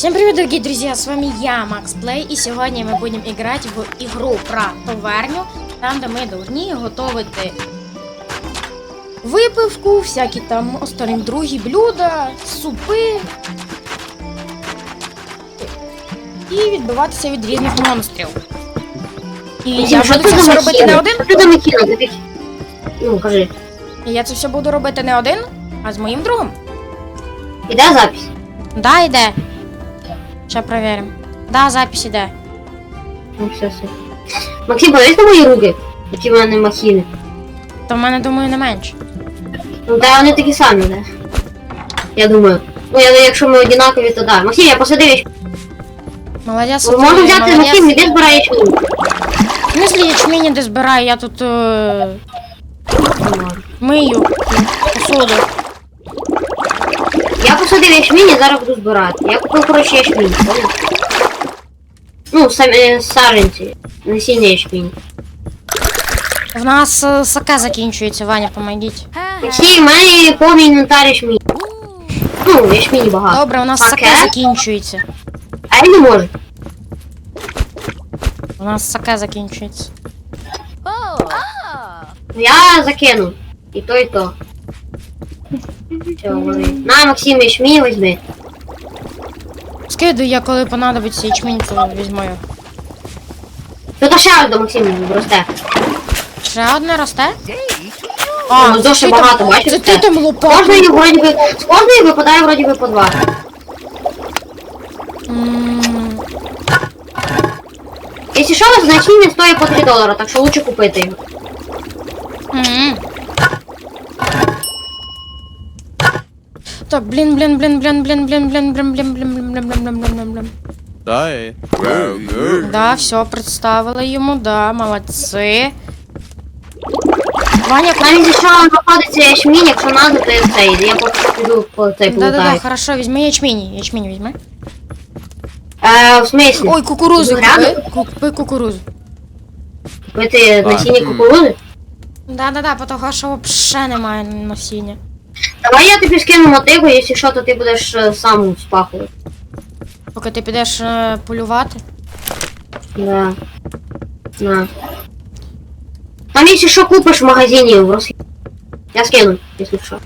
Всем привет, дорогие друзья, с вами я, Макс Плей, и сегодня мы будем играть в игру про товарню, там, де ми должні готувати випивку, всякі там останні другі блюда, супи і відбиватися від різних монстрів. І я буду це все робити не один. Ну, кажи. І я це все буду робити не один, а з моїм другом. Іде запись? Да, йде. Ще перевіримо. Да, запись іде. Ну, все, все. Максим, подивись на мої руки, які в мене махіни. То в мене, думаю, не менше. Ну, та вони такі самі, да? Я думаю. Ну, я, якщо ми однакові, то да. Максим, я посадив яч... Молодець. Можна ти, взяти. Максим, іди збирай ячмінь. В смысле ячмені де збираю, я тут е, мию посуду. Я посадив ячмінь і зараз буду збирати. Я купив, коротше, ячмінь, понял? Ну, самі е, саженці. Насіння ячмінь. В нас е, саке закінчується, Ваня, помогіть. Максим, в мене повний інвентар ячмінь. Ну, ячмінь багато. Добре, у нас саке Саке? закінчується. А я не можу. У нас саке закінчується. Я закину. І то, і то. На, Максим, ячмінь возьми. Скидаю я, коли понадобиться ячмінь, то візьму його. Тут ще одне, Максим, росте. Ще одне росте? Ну, це дуже ти там- багато, бачиш, Це ти там З лопату. кожної вроді би, з кожної випадає вроді би по два. М, Якщо що, значення стоїть по 3 долара, так що лучше купити його. м. Так, блін, блін, блін, блін, блін, блін, блін, блін, блін, блін, блін, блін, блін, блін, блін, блін. Дай. Да, все, представила йому, да, молодці. Ваня, Навіть якщо знаходиться ячмінь, якщо надо, то я цей. Я поки піду по цей Да-да-да, полутаю. хорошо, візьми ячмінь, ячмінь візьми. Е, в смислі? Ой, кукурузу Гряду? купи, купи кукурузу. Купити насіння кукурузи? Да-да-да, потому що вообще немає насіння. Давай я тобі скину мотику, якщо що, то ти будеш е, сам спахувати. Поки ти підеш е, полювати. Да. На. Там якщо що купиш в магазині в Росії. Я скину, якщо що.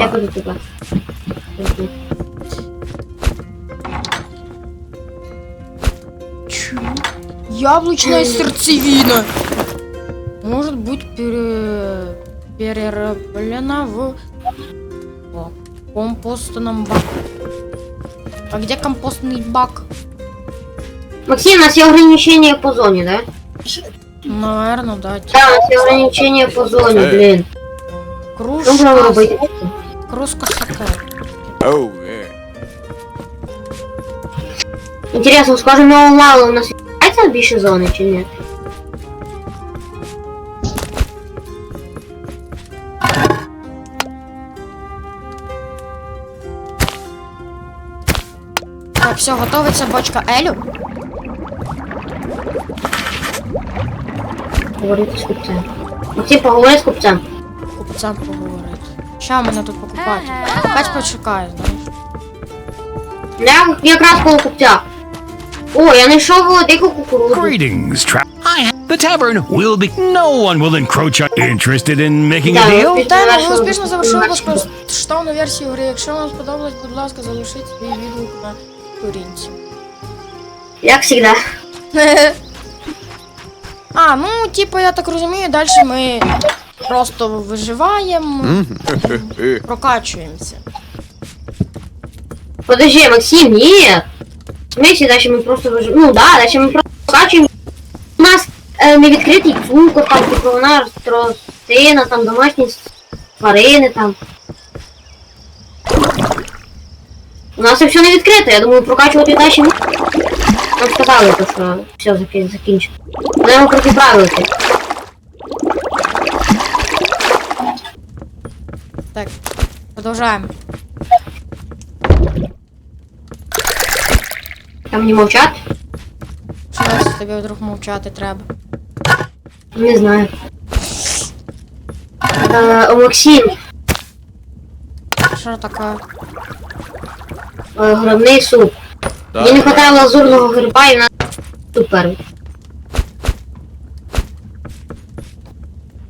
Я буду тебе. Чу? Яблучная сердцевина. Может быть пере... перераблена в О, компостном баке. А где компостный бак? Максим, у нас есть ограничения по зоне, да? Наверное, да. Да, у нас есть ограничения по зоне, блин. Кружка. Кружка такая. Оу, э. Интересно, скажем, мало у нас есть більше зони чи нет? Все, готовиться бочка Елю. Говорити з купцем. Максим, поговори з купцем. Купцям поговорити. Ща мене тут покупати. Опять почекаю, знаєш. Я якраз коло купця. О, я знайшов дику кукурудзу. Greetings, tra- I the tavern will be. No one will encroach. on- Interested in making a deal? Вітаємо, ви успішно завершили безкоштовну версію гри. Якщо вам сподобалось, будь ласка, залишіть свій відгук на сторінці. Як завжди. А, ну, типу, я так розумію, далі ми просто виживаємо, прокачуємося. Подожди, Максим, ні. В смысле, дальше ми просто вижив... Ну да, дальше ми просто скачуємо. У нас е, не відкритий цукор, там, типу, у нас тростина, там домашні тварини там. У нас це все не відкрито, я думаю, прокачувати далі не. Нам сказали, то, що все заки- закінчено. Будемо протиправити. Так, продовжаємо. Там не мовчать? Що ось тобі вдруг мовчати треба? Не знаю. Е, о, Максим, Що таке? Е, Грибний суп. Мені не хватає лазурного гриба і на супер.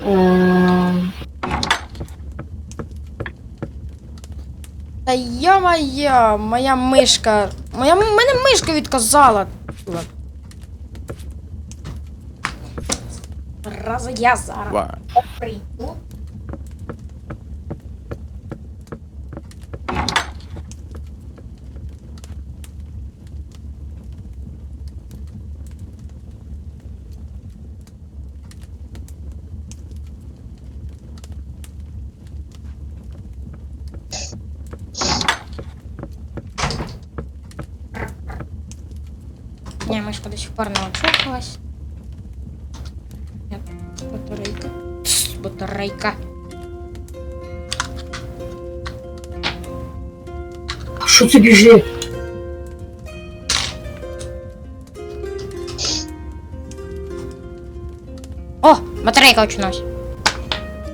Е, Та я-моя, моя мишка. Моя мене мишка відказала. Раз я зараз Ва. прийду. Ні, мишка до сих пор не очухалась. Нет, батарейка. Тс, Батарейка. А що це біжить? О, батарейка очнулась.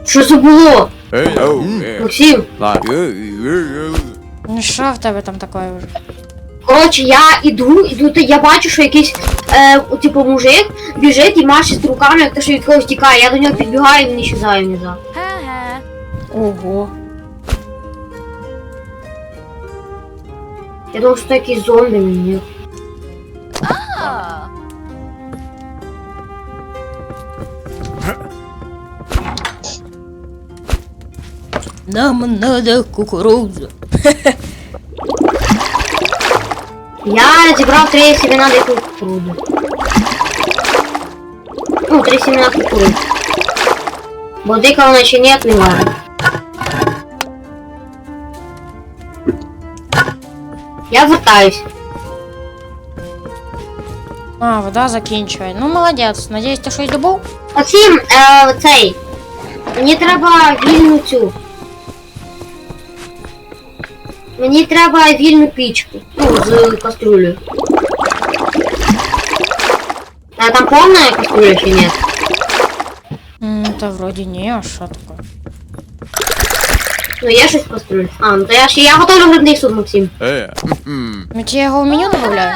Що це було? Ей, оу, е. Максим? Ла. Е, е, е. Ну що в тебе там таке вже? Коротше, я іду, іду, та я бачу, що якийсь, е, типу, мужик біжить і машить руками, як те, що від когось тікає. Я до нього підбігаю, і він ісчезає внизу. Ого. Я думав, що це якийсь зомбі мені. Нам надо кукурузу. Я зібрав три семена дикої кукурузи. Ну, три семена кукурузи. Бо дика вона ще нет, не варить. Я вертаюсь. А, вода закінчує. Ну, молодець. Надіюсь, ти щось добув? Максим, е, цей. Мені треба вільну цю. Мені треба вільну пічку. Ну, з каструлею. А там повна каструля чи ні? М, Та вроді ні, а що таке? Ну є щось в каструлі. А, ну то я ще я готовлю грибний суп, Максим. Е. м. Ну, ті його в меню додаю?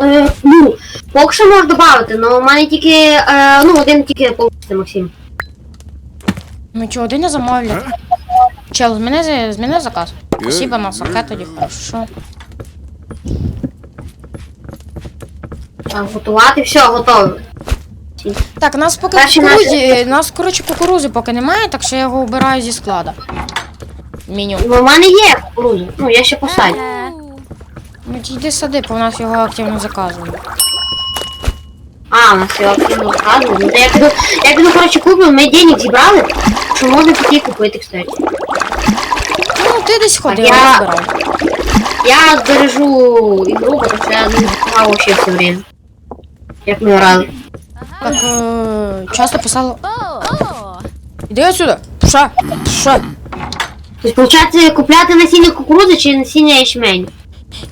Е, ну, поки що можеш додати, але у мене тільки, е, ну, один тільки получиться, Максим. Ну чого, один не замовлять? Чел, зміни, зміни заказ. Спасибо, на саке тоді хорошо. Готувати, все, готово. Так, нас поки Перші кукурузі, нас, коротше, кукурузи поки немає, так що я його обираю зі склада. Меню. Ну, у мене є кукуруза. Ну, я ще посадю. Ну йди сади, бо в нас його активно заказують. А, у нас його активно сказано. Ну, то я піду, я піду, коротше, куплю, ми денег зібрали, що можна піти купити, кстати. Ну, ти десь ходив, я- я збирав. Я бережу ігру, бо тому що я не грав вообще все время. Як ми грали. Так, е, часто писало. Іди отсюда. Пша, пша. Тобто, виходить, купляти насіння кукурузи чи насіння ячменю?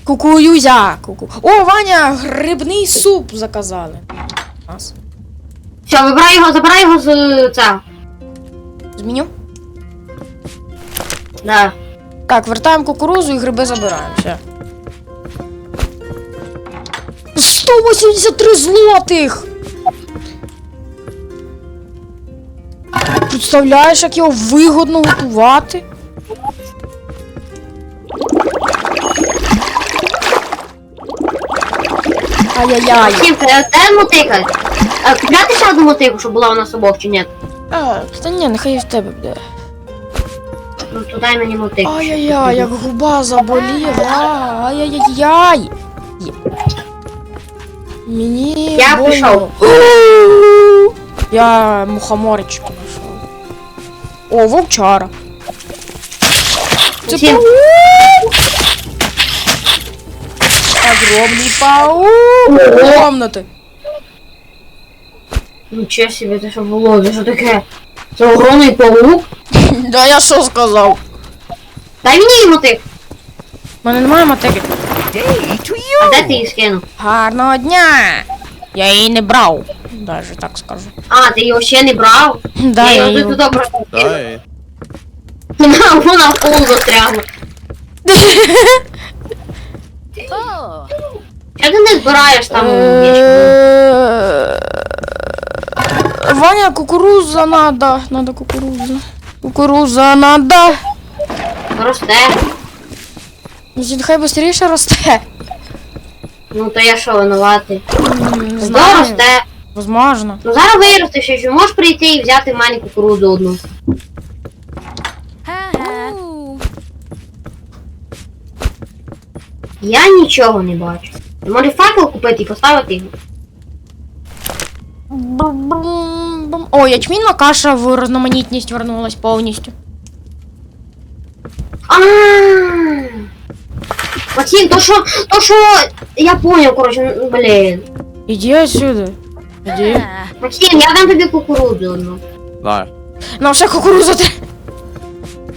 Кукуюзя. Куку. О, Ваня, грибний суп заказали. Нас. Все, вибирай його, забирай його з цього. З меню? Да. Так, вертаємо кукурузу і гриби забираємо. Все. 183 злотих! Представляєш, як його вигодно готувати? Ай-яй-яй. Максим, е, де мотика? Купляти ще одну мотику, щоб була у нас обох, чи ні? А, та ні, нехай і в тебе буде. Ну, дай мені мотику. Ай-яй-яй, як губа заболіла. Ай-яй-яй. Мені. Я больно. пішов. Я мухоморочку знайшов. О, вовчара. Це паук! Огромний паук! Комнати. Нічого собі, це що було, це що таке? Це огромний паук? Да я що сказав? Дай мені мотик. У мене немає мотики. А де ти її скинув? Гарного дня! Я її не брав. Даже так скажу. А, ти його ще не брав? Да, я я його тут добре. Дай. Вона, вона в полу застрягла. Як ти не збираєш там Е. Ваня, кукуруза надо. Надо кукуруза. Кукуруза надо. Росте. Значить, хай швидше росте. Ну то я що, винуватий? Не знаю. росте. Возможно. Ну зараз виросте ще, що можеш прийти і взяти в мене кукурудзу одну. Я нічого не бачу. Може факел купити і поставити його? Бум-бум-бум. О, ячмінна каша в різноманітність вернулась повністю. А. Максим, то що, то що, я понял, короче, блін. Іди отсюда. Іди. Максим, я дам тобі кукурудзу одну. Дай. Нам ще кукуруза треба.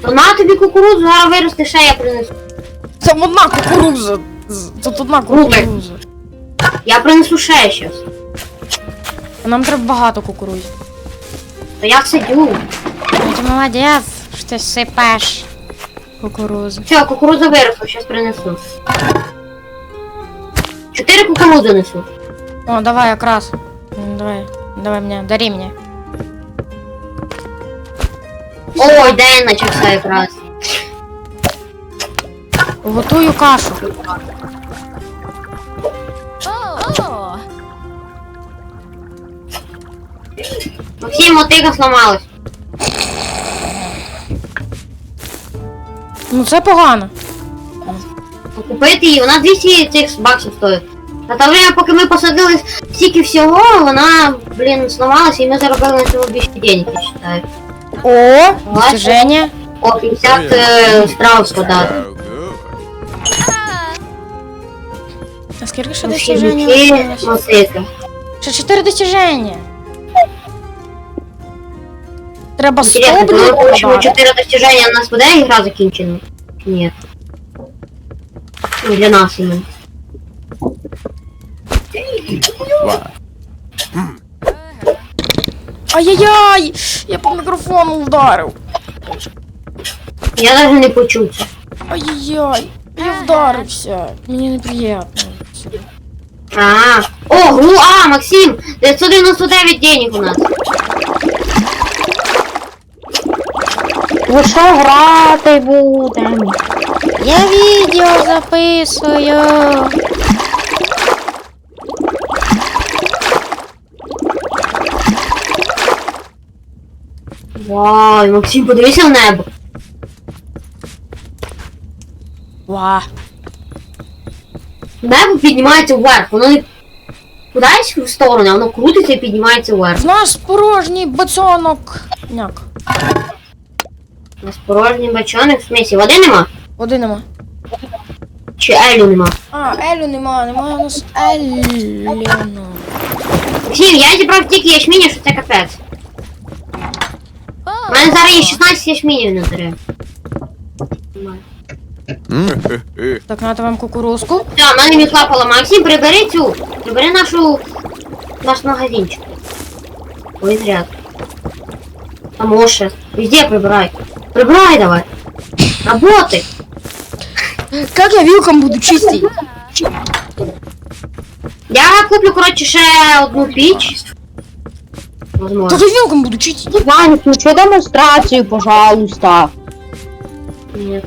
То на тобі кукурудзу, зараз виросте ще я принесу. Там одна кукуруза. З- Тут одна кукуруза. Я принесу ще щас. Нам треба багато кукурузи. То я сидю. Ну ти молодець, що ти сипеш кукурузу. Все, кукурудза виросла, щас принесу. Чотири кукурудзи несу. О, давай якраз. Ну, Давай, давай мне, дари мне. Ой, день начався якраз. Готую кашу. Максим, мотига сломалась. Ну це погано. Купити її, вона 200 цих баксів стоїть. На те время, поки ми посадили стільки всього, вона, блін, сломалася і ми заробили на цьому більше денег, я вважаю. О, достиження. О, 50 е, страв складати. Oh, good. А скільки ще Ще достиження? більше осталось? мотика. Ще чотири достиження. Треба 100, Интересно, коли ми получимо продати. 4 достижения, у нас буде ігра закінчена? Ні. Ну, для нас іменно. Ай-яй-яй! Я по мікрофону вдарив. Я навіть не почув це. Ай-яй-яй. Я вдарився. Мені неприємно. А, о, гру, а, Максим, 999 денег у нас. Що грати будемо? Я відео записую. Вау, Максим, подивися в небо. Ва. Небо піднімається вверх, воно не кудись в сторону, воно крутиться і піднімається вверх. В нас порожній бацьонок. Няк. Нас порожній бачоник, в смісі, води нема? Води нема. Чи Елю нема? А, Елю нема, немає у нас Еліну. Максим, я зібрав тільки ячмінів, що це капець. У мене зараз є 16 ячмінів на дереві. Так, треба вам кукурузку. Все, в мене мітла пола. Максим, прибери цю. Прибери нашу... наш магазинчик. Ой, зря. А може, везде прибирай. Прибирай давай. Работай. Как я вилком буду чистить? Я куплю, коротше, ще одну піч. Возможно. Как я вилком буду чистить? Ваня, включи демонстрацію, пожалуйста. Ні.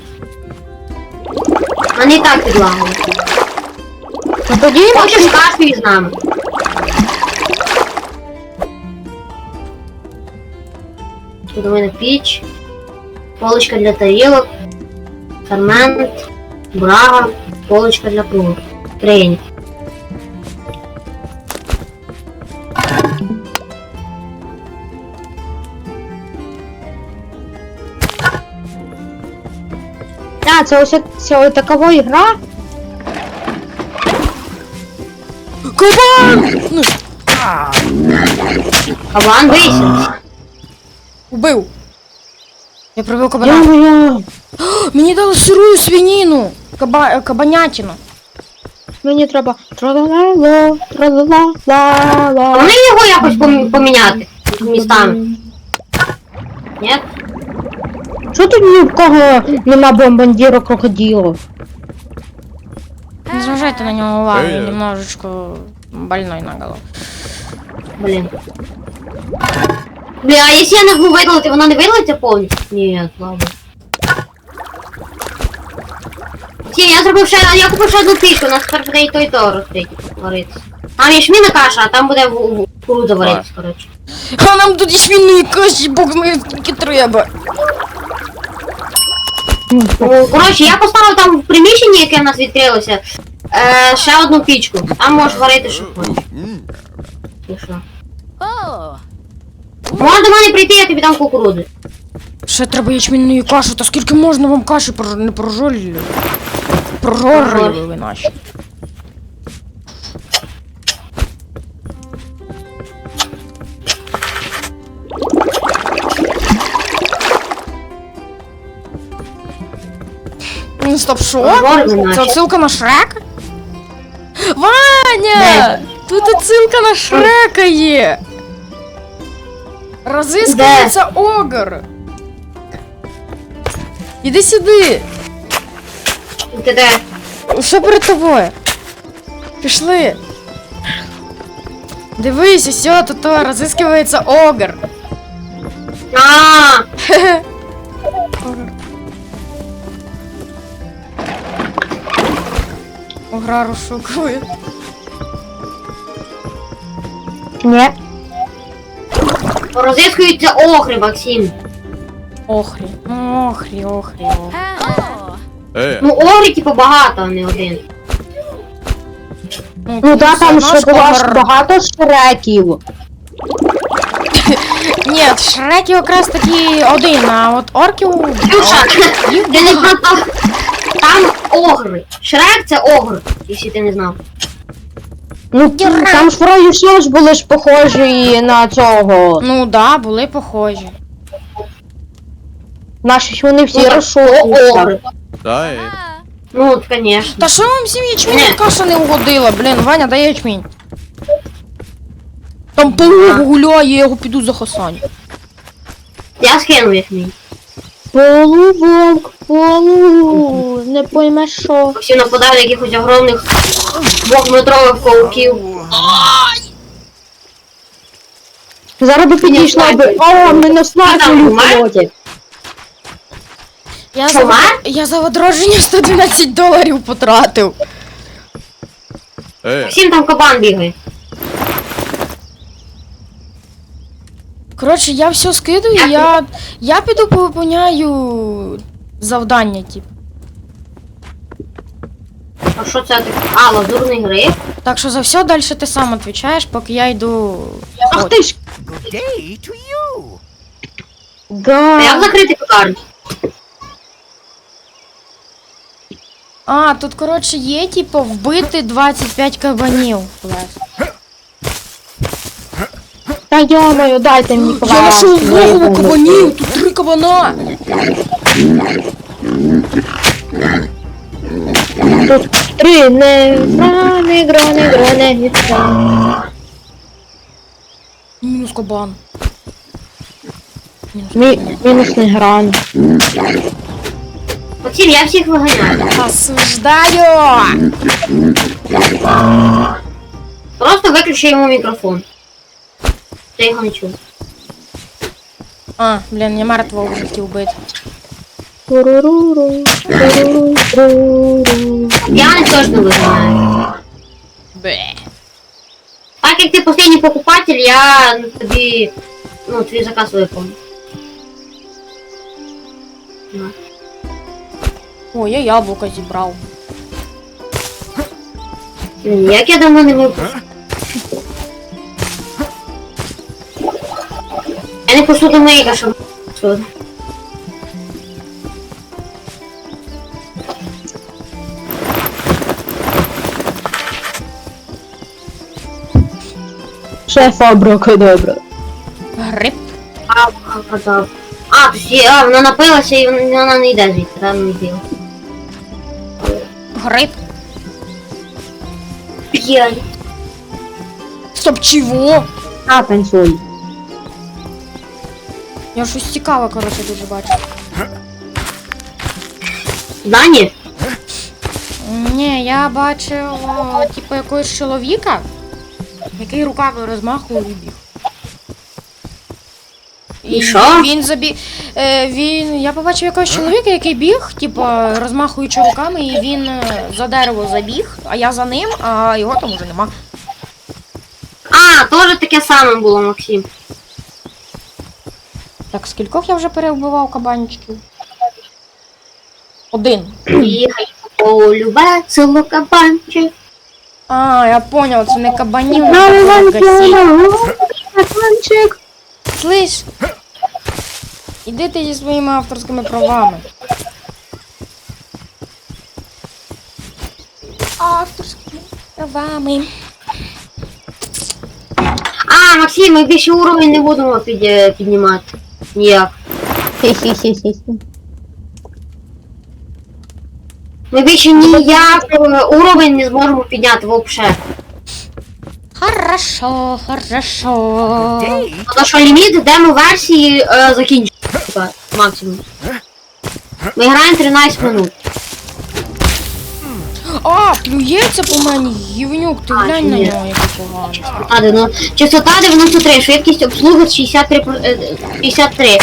Мене і так підлагали. Ну тоді Хочеш кафе з нами? Тут у мене піч, Полочка для тарілок, фермент, брага, полочка для круг. Тренік. А, це ось це ось такова ігра. Кабан! Ну, Кабан висів. убив. Я прибив кабана. Я-я. Мені дали сирую свинину. Каба... е, Кабанятину. Мені треба тралалало, А тралалала. вони його якось помі- поміняти містами. Ні? Що тут ні в кого нема бомбандіра крокодила? Не зважайте на нього увагу, він немножечко больной на голову. Блін. Бля, а якщо я нажму видалити, вона не видалиться повністю? Ні, слабо. Сім, я зробив ще, я купив ще одну пічку, у нас тепер буде і то, і то розкрити, варитися. Там є шміна каша, а там буде кукурудза варитися, коротше. А нам тут ячмінної каші, бог знає, скільки треба. Ну, коротше, я поставив там в приміщенні, яке в нас відкрилося, е, ще одну пічку. Там можеш варити, що хочеш. І що? Можеш до мене прийти, я тобі дам кукурудзи. Ще треба ячмінної каші, та скільки можна вам каші про- не прожолили? Прожорили ви наші. Ну стоп? Прожорили Це отсилка на Шрек? Ваня! Тут отсилка на Шрека є! Розискується огр! Іди сюди! Ти де? Що перед тобою? Пішли. Дивись, все, тут то розыскивается огр. А, Огр. Огра розшукує. Ні. Розіскуються охри, Максим. Охрі. Ну, Охрі, охрі, охрі. Е, Ну, огрі, типу, багато, а не один. Ну та там наш ще було ж багато шреків. Ні, Шрек якраз таки один, а от орків... Ксюша, ти не про то. Там огри. Шрек це огр, якщо ти не знав. Ну там ж вроді все ж були ж похожі на цього. Ну да, були похожі. Наші ж вони всі Ну, так, розшукуються. огри. Ну, от, конечно. Та що вам всім ячмінь каша не угодила, блін, Ваня, дай ячмінь. Там полу гуляє, я його піду за Хасань. Я скинув їх мій. Полувовк, полу, не поймеш що. Максим нападав на якихось огромних двохметрових пауків. Зараз би підійшла би. О, мене умер? колотять. Я за, я за одруження 112 доларів потратив. Е, Максим там кабан бігає. Коротше, я все скидаю, Як я, я піду повиповняю завдання, тип. А що це таке? А, лазурний гриб? Так що за все далі ти сам відповідаєш, поки я йду. Ах ти ж. Good day to you. А як Да. закрити пекарню? А, тут, коротше, є, типу, вбити 25 кабанів. Лес. Та йомаю, дайте мені Я знайшов голову кабанів, тут три кабана. Тут три не гра, не гра, не гра, не гра. Мінус кабан. Мі, мінус не гран. Максим, я всіх виганяю. Осуждаю! Просто виключи йому мікрофон. Ти його не чув. А, блін, я мертвого вже хотів бити. Туруруру, туруруру. Я не точно виганяю. Бе. Так як ти постійний покупатель, я ну, тобі, ну, твій заказ виповню. На. О, я яблуко зібрав. Блін, Як я давно не випив. Я не посудомийка, щоб посуду. Шеф абракадабра. Гриб. А, а, казав. А, то є, а, вона напилася і вона вона не йде звідти, там не діло. Гриб. П'ять. Стоп, чого? А, танцюй. Я щось цікаве, коротше, дуже бачу. Дані? Ні, я бачив, о, типу, якогось чоловіка, який руками розмахував і біг. І що? Він забіг. Е, він. Я побачив якогось чоловіка, який біг, типу, розмахуючи руками, і він е, за дерево забіг, а я за ним, а його там уже нема. А, теж таке саме було, Максим. Так, скількох я вже перевбивав кабанчиків? Один. Їхай по полю, кабанчик. А, я понял, це не кабанів. Кабанчик. Слышь, іди ти зі своїми авторськими правами. Авторськими правами. А, Максим, ми більше уровень не будемо під, піднімати. Ніяк. Хі-хі-хі-хі. Ми більше ніяк е, уровень не зможемо підняти взагалі. Хорошо, хорошо. Тому що ліміт демо-версії е, закінчується максимум. Ми граємо 13 минут. А, плюється по мені, гівнюк, ти А, глянь на ні. нього, який поганий. А, ну, частота 93, швидкість обслуги 63, про- е, 63,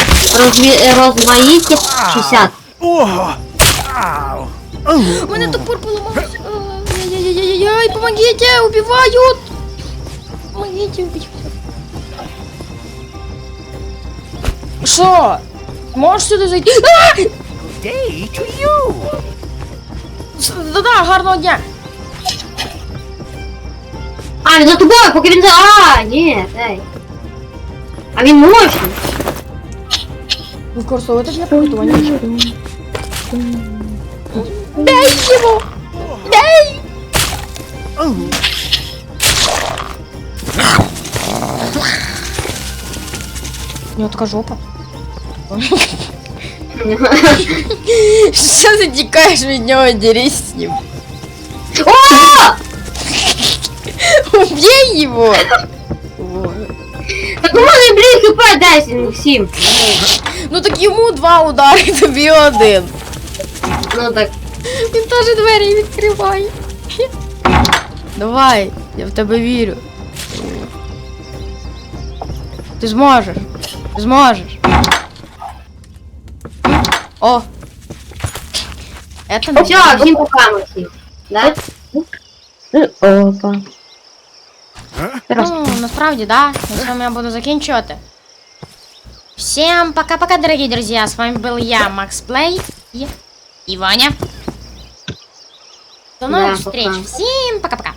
розмі, е, розмаїття 60. У мене топор поламався. Ай-яй-яй-яй, помогите, убивают. Помогите, убить. Що? Можеш сюди зайти? А! С- Да-да, гарного дня. А, він за тобою, поки він за... А, ні, ей. А він мощний. Використовувати для приготування. Бей його! Бей! У нього така жопа. Що ти тікаєш від нього, дерись з ним? О! Убей його! Так у мене, блін, хп 10, 7. Ну так йому два удари, тобі один. Ну так. Він теж двері відкриває. Давай, я в тебе вірю. Ти зможеш. Ти зможеш. О! Это не Все, всім пока, Максим. Да? Опа. Ну, насправді, да. На цьому я буду закінчувати. Всем пока-пока, дорогие друзья. С вами был я, Макс Плей и... и Ваня. До новых Да, встреч. пока. Всем пока-пока.